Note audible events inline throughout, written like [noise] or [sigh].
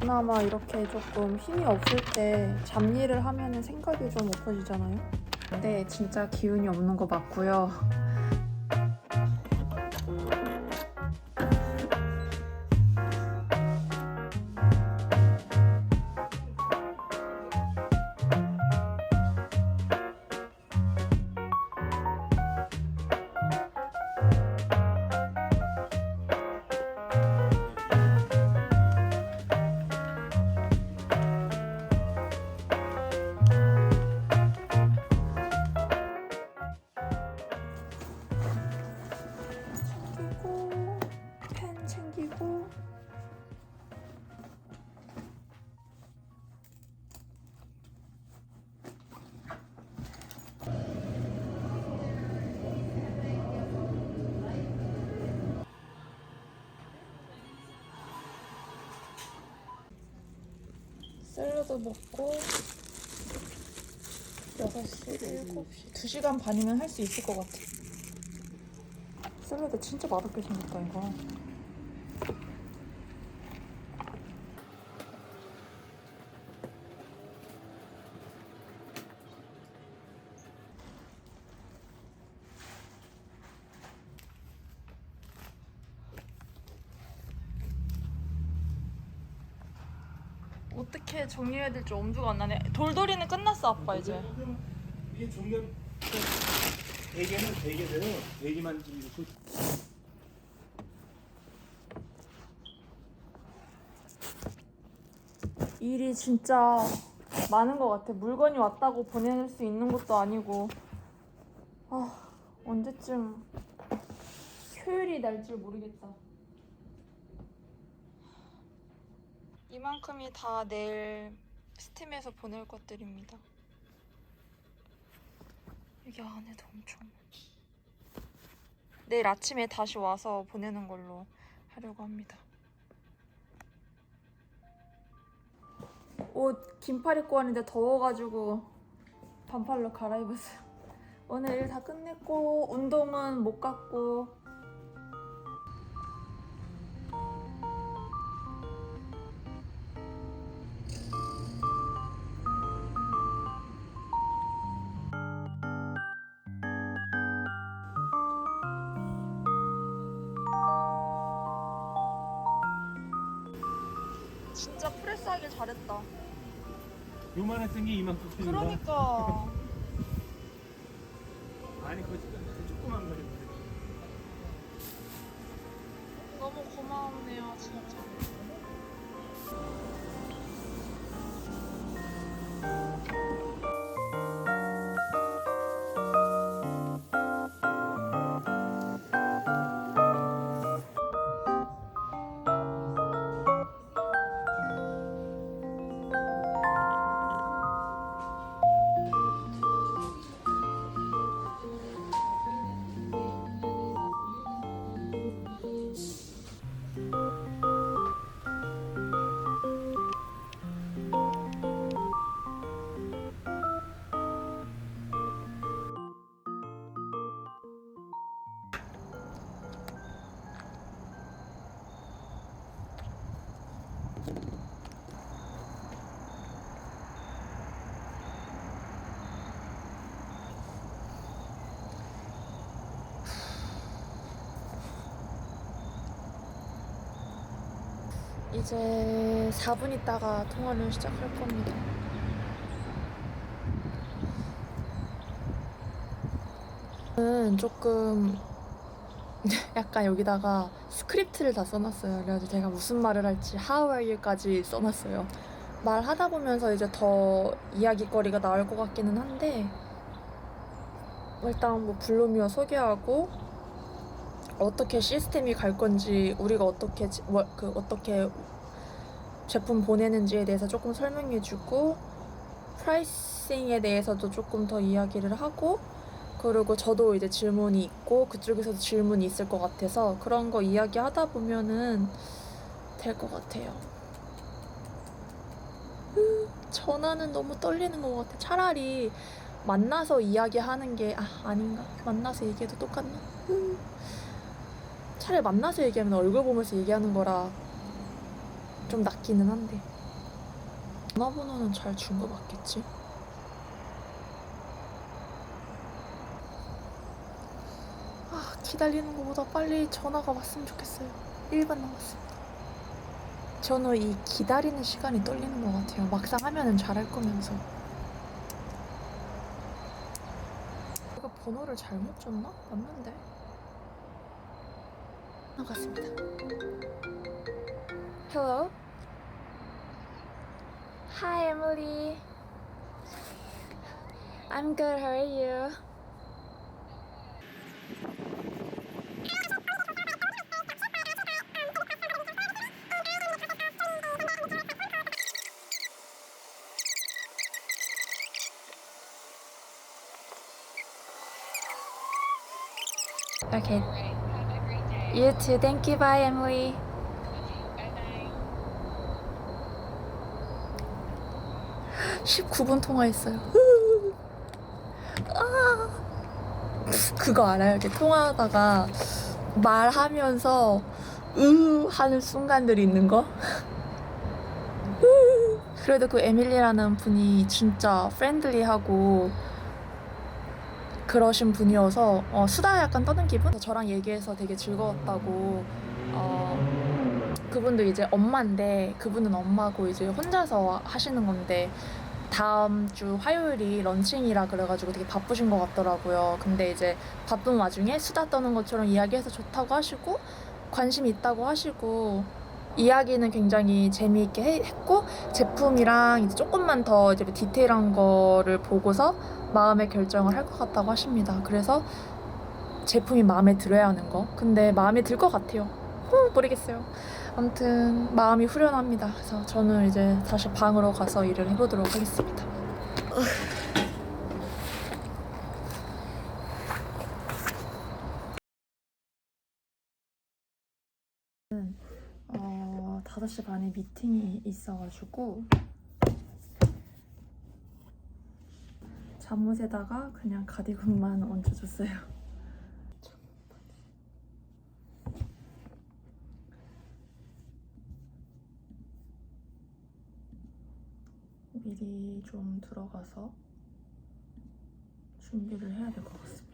그나마 이렇게 조금 힘이 없을 때 잡일을 하면 생각이 좀 없어지잖아요. 네, 진짜 기운이 없는 거 맞고요. 샐러드 먹고 6시, 7시 2시간 반이면 할 수 있을 것 같아. 샐러드 진짜 맛없게 생겼다 이거 어떻게 정리해야 될지 엄두가 안 나네 돌돌이는 끝났어 아빠 이제 이게 종면 대게는 대게대로 대게만 좀 이렇게 일이 진짜 많은 것 같아. 물건이 왔다고 보낼 수 있는 것도 아니고. 아, 언제쯤 효율이 날지 모르겠다. 이만큼이 다 내일 스팀에서 보낼 것들입니다. 여기 안에도 엄청. 내일 아침에 다시 와서 보내는 걸로 하려고 합니다. 옷 긴팔 입고 왔는데 더워가지고 반팔로 갈아입었어요. 오늘 일 다 끝냈고 운동은 못 갔고 진짜 프레스하길 잘했다. 요만했던 게 이만큼 거야. 그러니까 [laughs] 아니 그거 진짜 조그만 거였는데 너무 고마웠네요 진짜. 이제 4분 있다가 통화를 시작할 겁니다. 저는 조금 [laughs] 약간 여기다가 스크립트를 다 써놨어요. 그래가지고 제가 무슨 말을 할지 How are you까지 써놨어요. 말하다 보면서 이제 더 이야기거리가 나올 것 같기는 한데 일단 뭐 블루미어 소개하고 어떻게 시스템이 갈 건지 우리가 어떻게 지- 뭐, 그 어떻게 제품 보내는지에 대해서 조금 설명해주고 프라이싱에 대해서도 조금 더 이야기를 하고 그리고 저도 이제 질문이 있고 그쪽에서도 질문이 있을 것 같아서 그런 거 이야기하다 보면은 될 것 같아요. 으, 전화는 너무 떨리는 것 같아. 차라리 만나서 이야기하는 게 아, 아닌가? 만나서 얘기해도 똑같나? 음. 차라리 만나서 얘기하면 얼굴 보면서 얘기하는 거라 좀 낫기는 한데 전화번호는 잘 준 거 맞겠지? 아 기다리는 것보다 빨리 전화가 왔으면 좋겠어요 1분 남았습니다 저는 이 기다리는 시간이 떨리는 것 같아요 막상 하면은 잘할 거면서 제가 번호를 잘못 줬나? 맞는데 나갔습니다 Hello Hi Emily I'm good, how are you? Okay. You too. Thank you. Bye, Emily. (19분) 통화했어요 [laughs] 아 그거 알아요 이렇게 통화하다가 말하면서 으 하는 순간들이 있는 거 [laughs] 그래도 그 에밀리라는 분이 진짜 프렌들리하고 그러신 분이어서 어, 수다 약간 떠는 기분? 저랑 얘기해서 되게 즐거웠다고 어, 그분도 이제 엄마인데 그분은 엄마고 이제 혼자서 하시는 건데 다음 주 화요일이 런칭이라 그래가지고 되게 바쁘신 것 같더라고요. 근데 이제 바쁜 와중에 수다 떠는 것처럼 이야기해서 좋다고 하시고 관심 있다고 하시고 이야기는 굉장히 재미있게 해- 했고 제품이랑 이제 조금만 더 이제 디테일한 거를 보고서 마음의 결정을 할 것 같다고 하십니다. 그래서 제품이 마음에 들어야 하는 거. 근데 마음에 들 것 같아요. 후, 모르겠어요. 아무튼 마음이 후련합니다. 그래서 저는 이제 다시 방으로 가서 일을 해보도록 하겠습니다. 어, 5시 반에 미팅이 있어가지고 잠옷에다가 그냥 가디건만 얹어줬어요. 미리 좀 들어가서 준비를 해야 될 것 같습니다.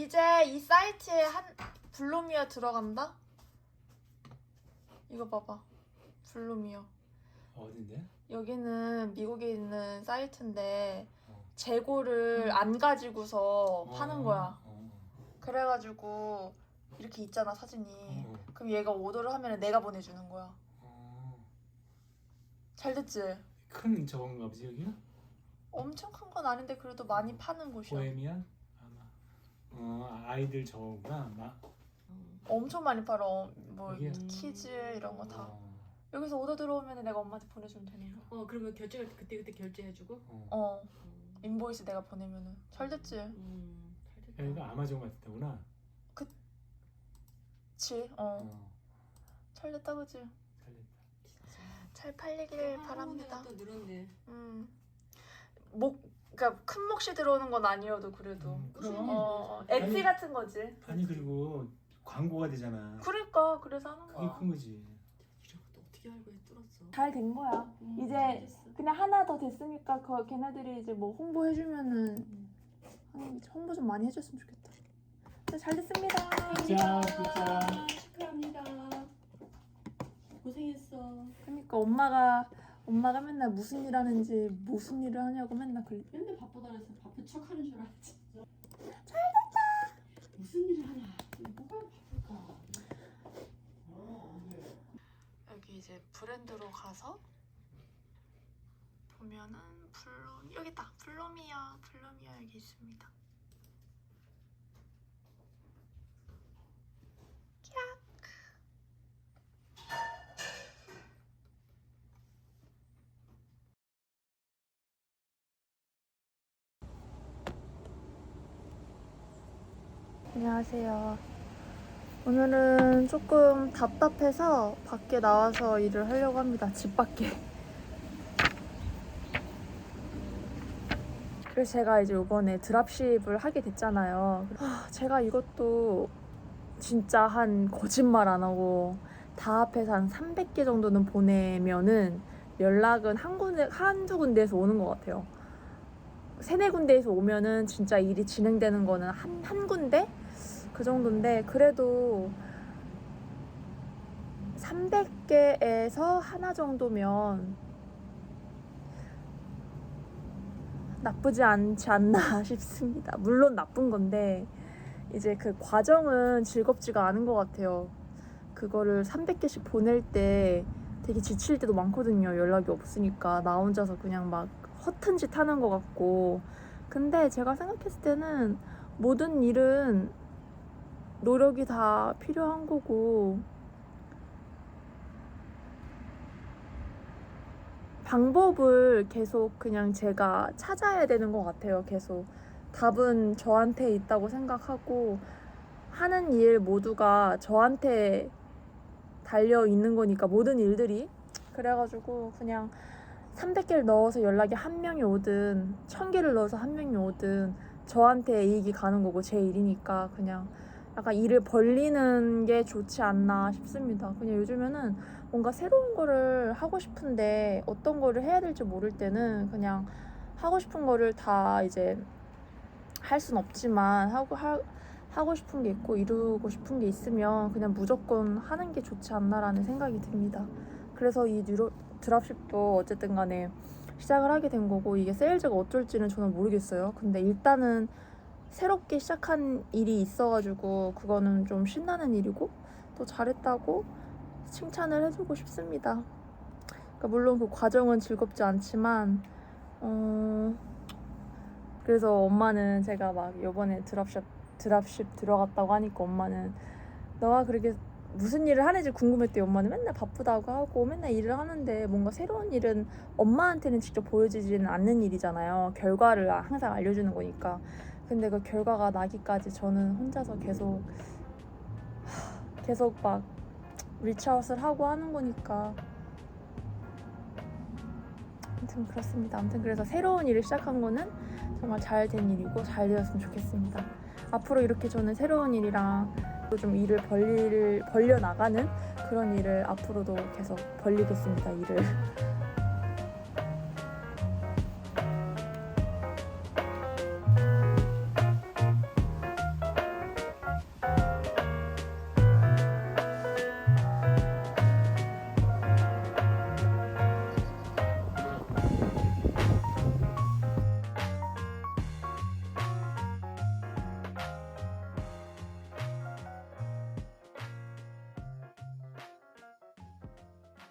이제 이 사이트에 한 블루미어 들어간다. 이거 봐봐. 블루미어. 어딘데? 여기는 미국에 있는 사이트인데 어. 재고를 안 가지고서 파는 거야. 어. 그래가지고 이렇게 있잖아 사진이. 어. 그럼 얘가 오더를 하면 내가 보내주는 거야. 어. 잘 됐지? 큰 저건가 보지 여기가? 엄청 큰 건 아닌데 그래도 많이 파는 곳이야. 보헤미안? 아마. 어 아이들 저거구나. 막. 엄청 많이 팔어. 뭐 여기야? 키즈 이런 거 다. 어. 여기서 오더 들어오면 내가 엄마한테 보내주면 되는 거야. 어 그러면 결제할 때 그때 그때 결제해주고. 어. 어. 음, 인보이스 내가 보내면은 잘 됐지? 음, 잘 됐다. 야, 이거 아마존 같은 데구나. 그치? 어. 어. 잘 됐다 그지? 잘 됐다. 진짜. 잘 팔리길 아, 바랍니다. 또 늘었네. 음. 목, 그러니까 큰 몫이 들어오는 건 아니어도 그래도. 음, 그럼. 그럼. 어, 엣지 아니. 같은 거지. 아니 그리고 광고가 되잖아. 그러니까 그래서 하는 그게 거야. 큰 거지. 이런 것도 어떻게 알고 해 뚫었어. 잘 된 거야. 음, 이제 잘 됐어. 그냥 하나 더 됐으니까 그 걔네들이 이제 뭐 홍보해주면은 음. 하는 거지. 홍보 좀 많이 해줬으면 좋겠다. 진짜 잘 됐습니다. 자, 자. 축하합니다. 고생했어. 그러니까 엄마가 엄마가 맨날 무슨 일 하는지 무슨 일을 하냐고 맨날 그 맨날 바쁘다 그래서 바쁜 척 하는 줄 알았지. 잘 됐다. 무슨 일을 하냐. 뭐가 바쁠까. 여기 이제 브랜드로 가서 보면은 블룸 여기 있다 블룸이야 블룸이야 여기 있습니다. 안녕하세요. 오늘은 조금 답답해서 밖에 나와서 일을 하려고 합니다. 집 밖에. 그래서 제가 이제 이번에 드랍십을 하게 됐잖아요. 아, 제가 이것도 진짜 한 거짓말 안 하고 다 합해서 한 300개 정도는 보내면은 연락은 한 군데, 한두 군데에서 오는 것 같아요. 세네 군데에서 오면은 진짜 일이 진행되는 거는 한, 한 군데? 그 정도인데 그래도 300개에서 하나 정도면 나쁘지 않지 않나 [laughs] 싶습니다. 물론 나쁜 건데 이제 그 과정은 즐겁지가 않은 것 같아요. 그거를 300개씩 보낼 때 되게 지칠 때도 많거든요. 연락이 없으니까 나 혼자서 그냥 막 허튼 짓 하는 것 같고 근데 제가 생각했을 때는 모든 일은 노력이 다 필요한 거고. 방법을 계속 그냥 제가 찾아야 되는 것 같아요. 계속. 답은 저한테 있다고 생각하고 하는 일 모두가 저한테 달려 있는 거니까 모든 일들이. 그래가지고 그냥 300개를 넣어서 연락이 한 명이 오든 1000개를 넣어서 한 명이 오든 저한테 이익이 가는 거고 제 일이니까 그냥 약간 일을 벌리는 게 좋지 않나 싶습니다. 그냥 요즘에는 뭔가 새로운 거를 하고 싶은데 어떤 거를 해야 될지 모를 때는 그냥 하고 싶은 거를 다 이제 할 순 없지만 하고 하, 하고 싶은 게 있고 이루고 싶은 게 있으면 그냥 무조건 하는 게 좋지 않나라는 생각이 듭니다. 그래서 이 뉴로, 드랍십도 어쨌든 간에 시작을 하게 된 거고 이게 세일즈가 어쩔지는 저는 모르겠어요. 근데 일단은 새롭게 시작한 일이 있어가지고 그거는 좀 신나는 일이고 또 잘했다고 칭찬을 해주고 싶습니다. 그러니까 물론 그 과정은 즐겁지 않지만 어 그래서 엄마는 제가 막 요번에 드랍십 드랍십 들어갔다고 하니까 엄마는 너가 그렇게 무슨 일을 하는지 궁금했대요. 엄마는 맨날 바쁘다고 하고 맨날 일을 하는데 뭔가 새로운 일은 엄마한테는 직접 보여지지는 않는 일이잖아요. 결과를 항상 알려주는 거니까. 근데 그 결과가 나기까지 저는 혼자서 계속 하, 계속 막 리치아웃을 하고 하는 거니까 아무튼 그렇습니다. 아무튼 그래서 새로운 일을 시작한 거는 정말 잘 된 일이고 잘 되었으면 좋겠습니다. 앞으로 이렇게 저는 새로운 일이랑 또좀 일을 벌릴 벌려 나가는 그런 일을 앞으로도 계속 벌리겠습니다. 일을